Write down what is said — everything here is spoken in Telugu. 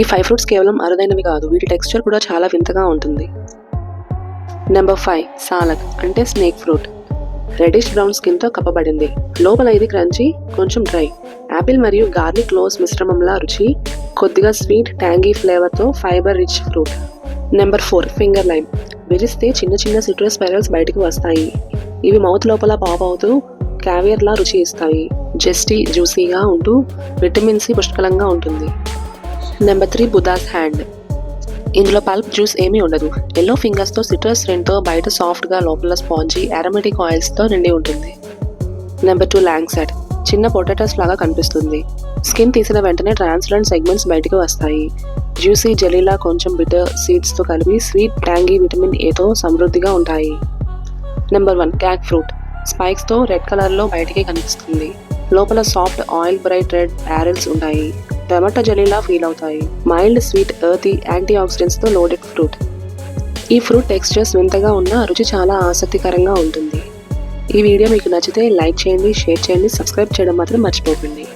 ఈ ఫైవ్ ఫ్రూట్స్ కేవలం అరుదైనవి కాదు. వీటి టెక్స్చర్ కూడా చాలా వింతగా ఉంటుంది. నెంబర్ ఫైవ్ సాలక్ అంటే స్నేక్ ఫ్రూట్ రెడిష్ బ్రౌన్ స్కిన్తో కప్పబడింది. లోపల ఇది క్రంచీ కొంచెం డ్రై యాపిల్ మరియు గార్లిక్ క్లోజ్ మిశ్రమంలా రుచి కొద్దిగా sweet tangy ఫ్లేవర్తో fibre rich fruit number four finger lime విరిస్తే చిన్న చిన్న సిట్రస్ స్పైరల్స్ బయటకు వస్తాయి. ఇవి మౌత్ లోపల పాప్ అవుతూ క్యావియర్లా రుచి ఇస్తాయి. జస్టీ జ్యూసీగా ఉంటూ విటమిన్ సి పుష్కలంగా ఉంటుంది. నెంబర్ త్రీ బుధాస్ హ్యాండ్ ఇందులో పల్ప్ జ్యూస్ ఏమీ ఉండదు. ఎల్లో ఫింగర్స్తో సిట్రస్ రెండుతో బయట సాఫ్ట్గా లోపల స్పాంజీ అరమెటిక్ ఆయిల్స్తో నిండి ఉంటుంది. నెంబర్ టూ ల్యాంగ్సెట్ చిన్న పొటాటోస్ లాగా కనిపిస్తుంది. స్కిన్ తీసిన వెంటనే ట్రాన్స్లెంట్ సెగ్మెంట్స్ బయటకు వస్తాయి. జ్యూసీ జెలీలా కొంచెం బిటర్ సీడ్స్తో కలిపి స్వీట్ ట్యాంగీ విటమిన్ ఏతో సమృద్ధిగా ఉంటాయి. నెంబర్ వన్ క్యాక్ ఫ్రూట్ స్పైక్స్తో రెడ్ కలర్లో బయటికి కనిపిస్తుంది. లోపల soft oil bright red pearls ఉంటాయి. టమాటా జెలీలా ఫీల్ అవుతాయి. మైల్డ్ స్వీట్ ఎర్తీ యాంటీ ఆక్సిడెంట్స్తో లోడెడ్ ఫ్రూట్. ఈ ఫ్రూట్ టెక్స్చర్స్ వింతగా ఉన్న రుచి చాలా ఆసక్తికరంగా ఉంటుంది. ఈ వీడియో మీకు నచ్చితే లైక్ చేయండి షేర్ చేయండి సబ్స్క్రైబ్ చేయడం మాత్రం మర్చిపోకండి.